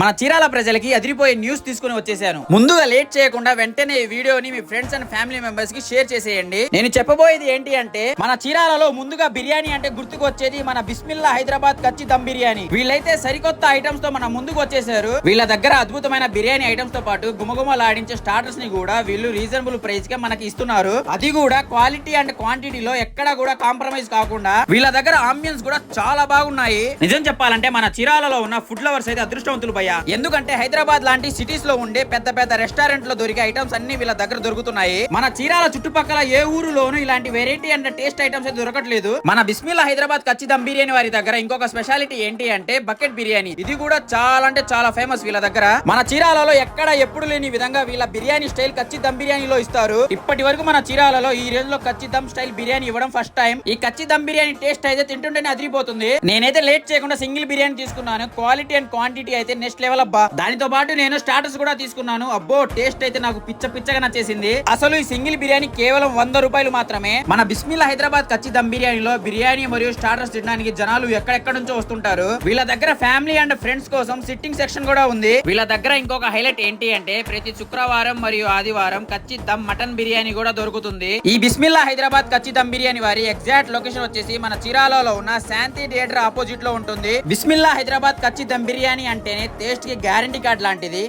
మన చీరాల ప్రజలకి అదిరిపోయే న్యూస్ తీసుకుని వచ్చేసాను. ముందుగా లేట్ చేయకుండా వెంటనే ఈ వీడియోని మీ ఫ్రెండ్స్ అండ్ ఫ్యామిలీ మెంబర్స్కి షేర్ చేసేయండి. నేను చెప్పబోయేది ఏంటి అంటే మన చీరాలలో ముందుగా బిర్యానీ అంటే గుర్తుకు వచ్చేది మన బిస్మిల్లా హైదరాబాద్ కచ్చి దమ్ బిర్యానీ. వీళ్ళైతే సరికొత్త ఐటమ్స్తో మన ముందుకు వచ్చేసారు. వీళ్ళ దగ్గర అద్భుతమైన బిర్యానీ ఐటమ్స్తో పాటు గుమగుమలాడించే స్టార్టర్స్ని కూడా వీళ్ళు రీజనబుల్ ప్రైస్కి మనకి ఇస్తున్నారు. అది కూడా క్వాలిటీ అండ్ క్వాంటిటీలో ఎక్కడా కూడా కాంప్రమైజ్ కాకుండా వీళ్ళ దగ్గర ఆంబియన్స్ కూడా చాలా బాగున్నాయి. నిజం చెప్పాలంటే మన చీరాలలో ఉన్న ఫుడ్ లవర్స్ అయితే అదృష్టవంతులు రామయ్య ఎందుకంటే హైదరాబాద్ లాంటి సిటీస్లో ఉండే పెద్ద పెద్ద రెస్టారెంట్లో దొరికే ఐటమ్స్ అన్ని వీళ్ళ దగ్గర దొరుకుతున్నాయి. మన చీరాల చుట్టుపక్కల ఏ ఊరులోనూ ఇలాంటి వెరైటీ అండ్ టేస్ట్ ఐటమ్స్ అయితే దొరకట్లేదు. మన బిస్మిల్లా హైదరాబాద్ కచ్చి దమ్ బిర్యానీ వారి దగ్గర ఇంకొక స్పెషాలిటీ ఏంటి అంటే బకెట్ బిర్యానీ. ఇది కూడా చాలా అంటే చాలా ఫేమస్ వీళ్ళ దగ్గర. మన చీరాలలో ఎక్కడ ఎప్పుడు లేని విధంగా వీళ్ళ బిర్యానీ స్టైల్ కచ్చి దమ్ బిర్యానీలో ఇస్తారు. ఇప్పటి వరకు మన చీరాలలో ఈ రేంజ్లో కచ్చి దమ్ స్టైల్ బిర్యానీ ఇవ్వడం ఫస్ట్ టైం ఈ కచ్చి దమ్ బిర్యానీ టేస్ట్ అయితే తింటుంటేనే అదిరిపోతుంది. నేనైతే లేట్ చేయకుండా సింగిల్ బిర్యానీ తీసుకున్నాను. క్వాలిటీ అండ్ క్వాంటిటీ అయితే నెక్స్ట్ లెవెల్ అబ్బా. దానితో పాటు నేను స్టార్టర్స్ కూడా తీసుకున్నాను. అబ్బో టేస్ట్ అయితే నాకు పిచ్చ పిచ్చగా నచ్చేసింది. అసలు ఈ సింగిల్ బిర్యానీ కేవలం వంద రూపాయలు మాత్రమే. మన బిస్మిల్లా హైదరాబాద్ కచ్చి దమ్ బిర్యానీలో బిర్యానీ మరియు స్టార్టర్స్ తినడానికి జనాలు ఎక్కడెక్కడ నుంచో వస్తుంటారు. వీళ్ళ దగ్గర ఫ్యామిలీ అండ్ ఫ్రెండ్స్ కోసం సిట్టింగ్ సెక్షన్ కూడా ఉంది. వీళ్ళ దగ్గర ఇంకొక హైలైట్ ఏంటి అంటే ప్రతి శుక్రవారం మరియు ఆదివారం కచ్చి దమ్ మటన్ బిర్యానీ కూడా దొరుకుతుంది. ఈ బిస్మిల్లా హైదరాబాద్ కచ్చి దమ్ బిర్యానీ వారి ఎగ్జాక్ట్ లొకేషన్ వచ్చేసి మన చిరాలలో ఉన్న శాంతి థియేటర్ ఆపోజిట్లో ఉంటుంది. బిస్మిల్లా హైదరాబాద్ కచ్చి దమ్ బిర్యానీ అంటేనే టేస్ట్కి గ్యారంటీ కార్డ్ లాంటిది.